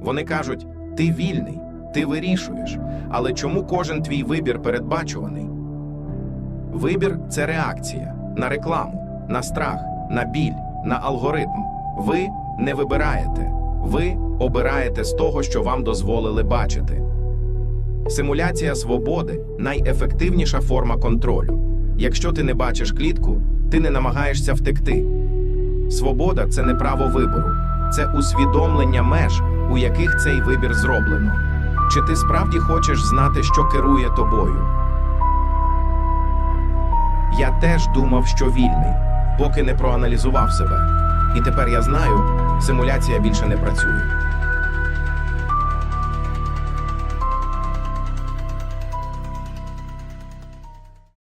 Вони кажуть: ти вільний, ти вирішуєш. Але чому кожен твій вибір передбачуваний? Вибір це реакція на рекламу, на страх, на біль, на алгоритм. Ви не вибираєте, ви обираєте з того, що вам дозволили бачити. Симуляція свободи найефективніша форма контролю. Якщо ти не бачиш клітку, ти не намагаєшся втекти. Свобода це не право вибору, це усвідомлення меж, у яких цей вибір зроблено. Чи ти справді хочеш знати, що керує тобою? Я теж думав, що вільний, поки не проаналізував себе. І тепер я знаю, симуляція більше не працює.